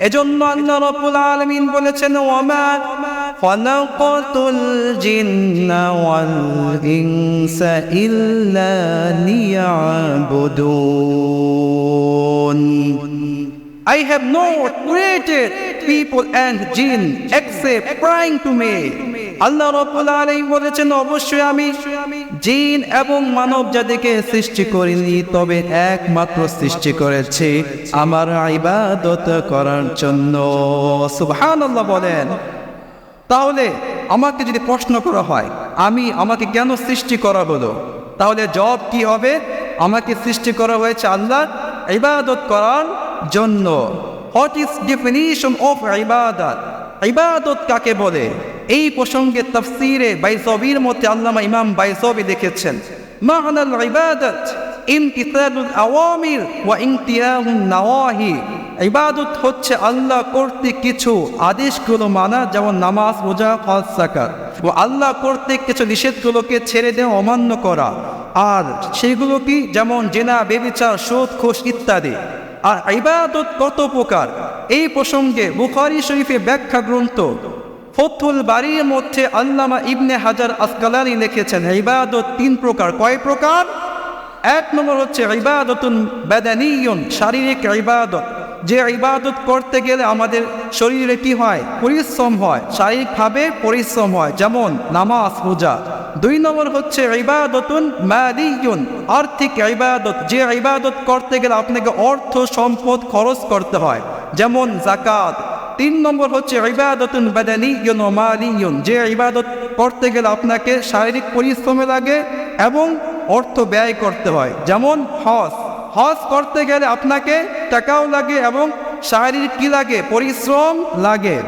এজন্য আল্লাহ রব্বুল আলামিন বলেছেন, ওয়ামা খলাকাতুল জিন্না ওয়াল ইনসা ইল্লা লিয়াবুদুন I have not created people and jinn except trying to me. আল্লাহ রব্বুল আলামিন বলেছেন, অবশ্যই আমি জিন এবং মানব জাতিকে সৃষ্টি করিনি, তবে একমাত্র সৃষ্টি করেছি আমার ইবাদত করার জন্য। সুবহানাল্লাহ বলেন। তাহলে আমাকে যদি প্রশ্ন করা হয়, আমি আমাকে কেন সৃষ্টি করা হলো? তাহলে জব কি হবে? আমাকে সৃষ্টি করা হয়েছে আল্লাহ ইবাদত করার জন্য। হোয়াট ইজ ডেফিনিশন অফ ইবাদত ইবাদত কাকে বলে? এই প্রসঙ্গে তফসিরে বাইসবির মধ্যে আল্লামা ইমাম বাইসবি দেখেছেন মাহনাল ইবাদত ইমতিসালুল আওয়ামির ওয়া ইমতিয়াহুন নাওয়াহি। ইবাদত হচ্ছে আল্লাহ কর্তৃক কিছু আদেশগুলো মানা, যেমন নামাজ, রোজা, হজ সাকাত ও আল্লাহ কর্তৃক কিছু নিষেধগুলোকে ছেড়ে দেওয়া অমান্য করা। আর সেগুলো কি যেমন জেনা, বেবিচার, সুদ খোশ ইত্যাদি। আর ইবাদত কত প্রকার? এই প্রসঙ্গে বুখারি শরীফে ব্যাখ্যা গ্রন্থ ফতুল বাড়ির মধ্যে আল্লামা ইবনে হাজার আসকালানি লিখেছেন, ইবাদত তিন প্রকার। কয় প্রকার? এক নম্বর হচ্ছে ইবাদতুন বেদানিয়ন, শারীরিক ইবাদত। যে ইবাদত করতে গেলে আমাদের শরীরে কি হয়? পরিশ্রম হয়, শারীরিকভাবে পরিশ্রম হয়, যেমন নামাজ পূজা দুই নম্বর হচ্ছে ইবাদতুন মালিয়ন, আর্থিক ইবাদত। যে ইবাদত করতে গেলে আপনাকে অর্থ, সম্পদ খরচ করতে হয়, যেমন জাকাত তিন নম্বর হচ্ছে ইবাদতুন বাদানিয়ন ও মালিয়ন যে ইবাদত করতে গেলে আপনাকে শারীরিক পরিশ্রমে লাগে এবং অর্থ ব্যয় করতে হয়। যেমন হজ। হজ করতে গেলে আপনাকে টাকাও লাগে এবং শারীরিক কি লাগে? পরিশ্রম লাগে।